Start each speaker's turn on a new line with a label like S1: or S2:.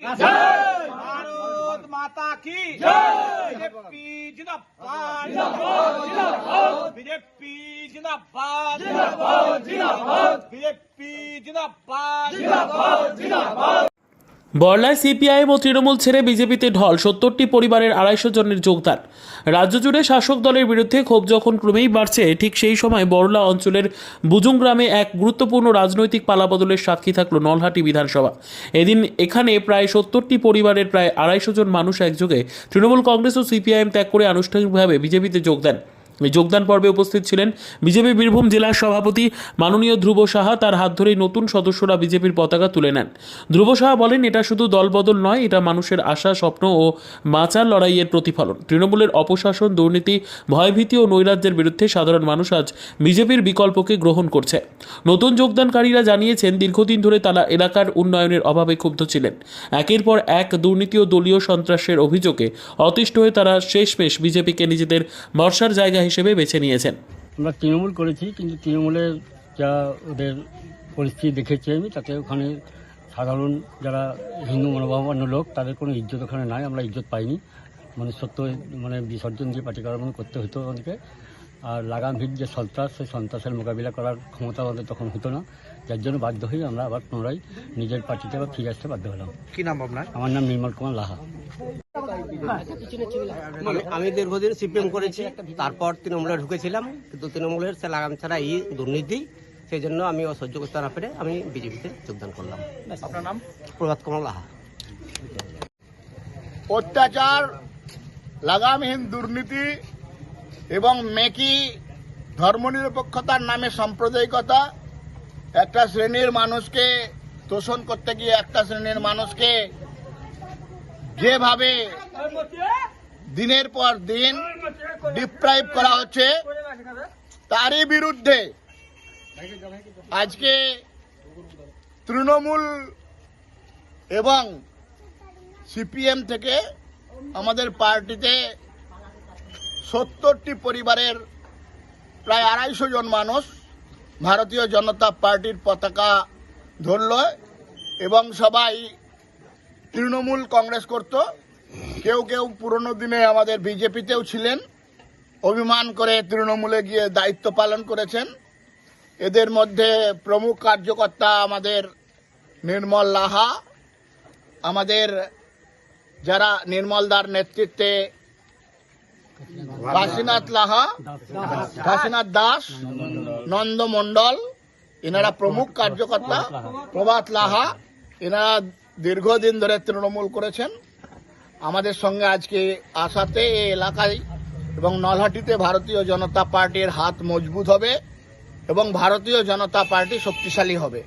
S1: भारत माता की बीजेपी जिंदाबाद बीजेपी जिंदाबाद बीजेपी जिंदाबाद
S2: বরলায় সিপিআইএম ও তৃণমূল ছেড়ে বিজেপিতে ঢল, সত্তরটি পরিবারের আড়াইশো জনের যোগদান। রাজ্য জুড়ে শাসক দলের বিরুদ্ধে ক্ষোভ যখন ক্রমেই বাড়ছে, ঠিক সেই সময় বরলা অঞ্চলের বুজুং গ্রামে এক গুরুত্বপূর্ণ রাজনৈতিক পালাবদলের সাক্ষী থাকল নলহাটি বিধানসভা। এদিন এখানে প্রায় সত্তরটি পরিবারের প্রায় আড়াইশো জন মানুষ একযোগে তৃণমূল কংগ্রেস ও সিপিআইএম ত্যাগ করে আনুষ্ঠানিকভাবে বিজেপিতে যোগ দেন। এই যোগদান পর্বে উপস্থিত ছিলেন। বিজেপি বীরভূম জেলার সভাপতি মাননীয় ধ্রুব সাহা তার হাত ধরেই নতুন সদস্যরা বিজেপির পতাকা তুলে নেন। ধ্রুব সাহা বলেন, এটা শুধু দলবদল নয়, এটা মানুষের আশা, স্বপ্ন ও বাঁচার লড়াইয়ের প্রতিফলন। তৃণমূলের অপশাসন, দুর্নীতি, ভয়ভীতি ও নৈরাজ্যের বিরুদ্ধে সাধারণ মানুষ আজ বিজেপির বিকল্পকে গ্রহণ করছে। নতুন যোগদানকারীরা জানিয়েছেন, দীর্ঘদিন ধরে তারা এলাকার উন্নয়নের অভাবে ক্ষুব্ধ ছিলেন। একের পর এক দুর্নীতি ও দলীয় সন্ত্রাসের অভিযোগে অতিষ্ঠ হয়ে তারা শেষমেশ বিজেপিকে নিজেদের ভরসার জায়গা হিসেবে বেছে নিয়েছেন।
S3: আমরা তৃণমূল করেছি কিন্তু তৃণমূলের যা ওদের পরিস্থিতি দেখেছি আমি তাতে ওখানে সাধারণ যারা হিন্দু মনোভাবাপন্ন লোক তাদের কোনো ইজ্জত ওখানে নাই আমরা ইজ্জত পাইনি। মানে সত্য মানে বিসর্জন দিয়ে পার্টি করার মতো করতে হতো আমাদেরকে। আর লাগাম ভিড় যে সন্ত্রাস সেই সন্ত্রাসের মোকাবিলা করার ক্ষমতা আমাদের তখন হতো না। যার জন্য বাধ্য হয়ে আমরা আবার পুনরায় নিজের পার্টিতে আবার ফিরে আসতে বাধ্য হলাম।
S1: কি নাম আপনার?
S3: আমার নাম নির্মল কুমার লাহা।
S4: আমি আমি দীর্ঘদিন সিপিএম করেছি তারপর তৃণমূলে ঢুকেছিলাম কিন্তু তৃণমূলের সে লাগাম ছাড়া এই দুর্নীতি সেই জন্য আমি ও সহ্য করতে না পেরে আমি বিজেপিতে যোগদান করলাম।
S1: আপনার নাম?
S4: প্রভাত কুমার লাহা।
S5: অত্যাচার লাগামহীন দুর্নীতি এবং মেকি ধর্মনিরপেক্ষতার নামে সাম্প্রদায়িকতা একটা শ্রেণির মানুষকে তোষণ করতে গিয়ে একটা শ্রেণির মানুষকে যেভাবে দিনের পর দিন ডিপ্রাইভ করা হচ্ছে, তারই বিরুদ্ধে আজকে তৃণমূল এবং সিপিএম থেকে আমাদের পার্টিতে সত্তরটি পরিবারের প্রায় আড়াইশো জন মানুষ ভারতীয় জনতা পার্টির পতাকা ধরল এবং সবাই তৃণমূল কংগ্রেস করত। কেউ কেউ পুরনো দিনে আমাদের বিজেপিতেও ছিলেন। অভিমান করে তৃণমূলে গিয়ে দায়িত্ব পালন করেছেন। এদের মধ্যে প্রমুখ কার্যকর্তা আমাদের নির্মল লাহা। আমাদের যারা নির্মলদার নেতৃত্বে কাশীনাথ লাহা কাশীনাথ দাস, নন্দ মণ্ডল, এনারা প্রমুখ কার্যকর্তা, প্রভাত লাহা, এনারা দীর্ঘদিন ধরে তৃণমূল করেছেন। আমাদের সঙ্গে আজকে আসাতে এই এলাকায় এবং নলহাটিতে ভারতীয় জনতা পার্টির হাত মজবুত হবে এবং ভারতীয় জনতা পার্টি শক্তিশালী হবে।